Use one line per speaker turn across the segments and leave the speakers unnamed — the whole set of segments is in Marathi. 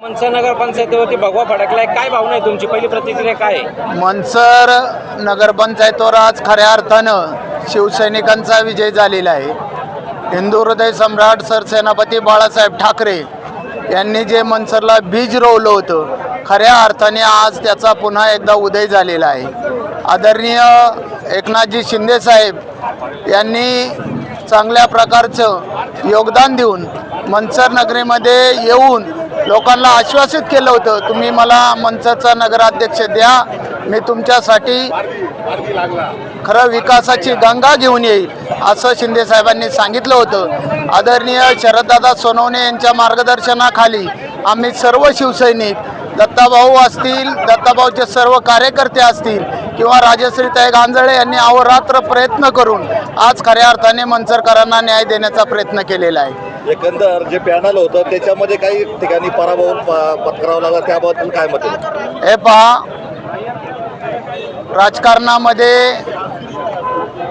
मनसर पंचायतीवरती भगवा फडकलाय. काय भावना आहे तुमची? पहिली प्रतिक्रिया काय आहे?
मनसर नगरपंचायतीवर आज खऱ्या अर्थानं शिवसैनिकांचा विजय झालेला आहे. हिंदू हृदय सम्राट सरसेनापती बाळासाहेब ठाकरे यांनी जे मनसरला बीज रोवलं होतं खऱ्या अर्थाने आज त्याचा पुन्हा एकदा उदय झालेला आहे. आदरणीय एकनाथजी शिंदेसाहेब यांनी चांगल्या प्रकारचं योगदान देऊन मनसर नगरीमध्ये येऊन लोकांना आश्वासित केलं होतं तुम्ही मला मनसरचा नगराध्यक्ष द्या मी तुमच्यासाठी खरं विकासाची गंगा घेऊन येईल असं शिंदे साहेबांनी सांगितलं होतं. आदरणीय शरददादा सोनवणे यांच्या मार्गदर्शनाखाली आम्ही सर्व शिवसैनिक दत्ताभाऊ असतील दत्ताभाऊचे सर्व कार्यकर्ते असतील किंवा राजश्रीताई गांजळे यांनी अहोरात्र प्रयत्न करून आज खऱ्या अर्थाने मनसरकरांना न्याय देण्याचा प्रयत्न केलेला आहे.
एकंदर जे पॅनल होतं त्याच्यामध्ये काही ठिकाणी पराभव प- पत्करावा लागला त्याबद्दल काय मत
हे पहा. राजकारणामध्ये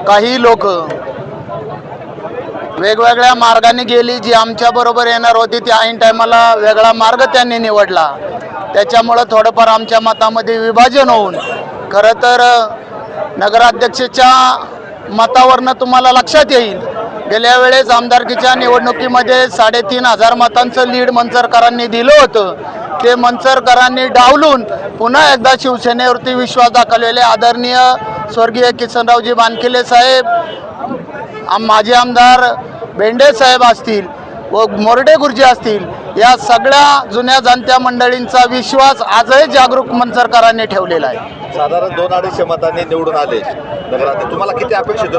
काही लोक वेगवेगळ्या मार्गाने गेली जी आमच्या बरोबर येणार होती ती ऐन टायमाला वेगळा मार्ग त्यांनी निवडला. त्याच्यामुळं थोडंफार आमच्या मतामध्ये विभाजन होऊन खरं तर नगराध्यक्षाच्या मतावरनं तुम्हाला लक्षात येईल गेल्या वेळेस आमदारकीच्या निवडणुकीमध्ये साडेतीन हजार मतांचं लीड मनसरकरांनी दिलं होतं. ते मनसरकरांनी डावलून पुन्हा एकदा शिवसेनेवरती विश्वास दाखवलेले आदरणीय स्वर्गीय किसनरावजी बानकिले साहेब आम माजी आमदार बेंडे साहेब असतील व मोरडे गुरुजी असतील या सगळ्या जुन्या जाणत्या मंडळींचा विश्वास आजही जागरूक मनसरकरांनी ठेवलेला आहे.
साधारण दोन अडीचशे मतांनी निवडून आले नगराध्यक्ष. तुम्हाला किती अपेक्षित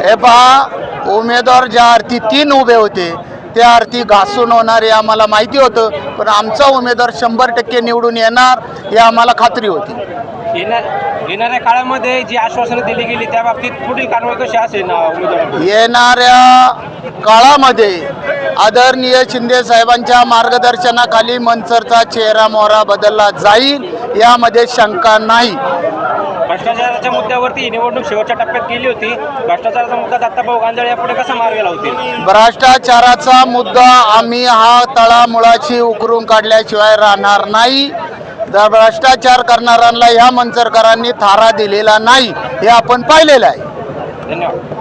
हे पहा उमेदवार ज्या अर्थी तीन उभे होते त्या अर्थी घासून होणार हे आम्हाला माहिती होतं पण आमचा उमेदवार शंभर टक्के निवडून येणार हे आम्हाला खात्री होती.
येणार येणाऱ्या काळामध्ये जी आश्वासनं दिली गेली त्या बाबतीत पुढील कारवाई कशी असेल
येणाऱ्या काळामध्ये आदरणीय शिंदे साहेबांच्या मार्गदर्शनाखाली मनसरचा चेहरा मोहरा बदलला जाईल यामध्ये शंका नाही.
भ्रष्टाचाराच्या मुद्द्यावरती ही निवडणूक शेवटच्या टप्प्यात गेली होती. भ्रष्टाचाराचा मुद्दा दत्ताभाऊ गांजळे यापुढे कसा मार्ग लावतील?
भ्रष्टाचाराचा मुद्दा आम्ही हा तळामुळाशी उकरून काढल्याशिवाय राहणार नाही. भ्रष्टाचार करणाऱ्यांना ह्या मनसरकरांनी थारा दिलेला नाही हे आपण पाहिलेलं आहे.
धन्यवाद.